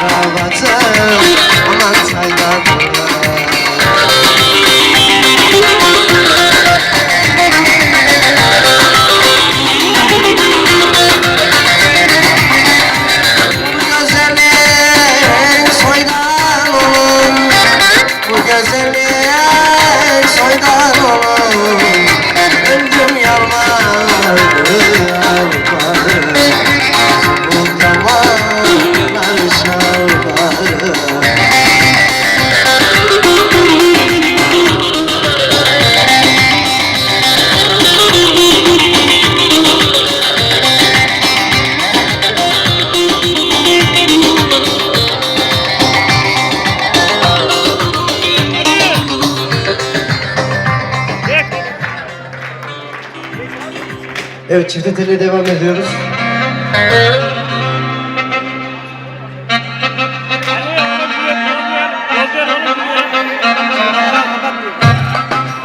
Arabatım aman sayda Bu güzelliğin soydan güzelliğin Evet çifte devam ediyoruz.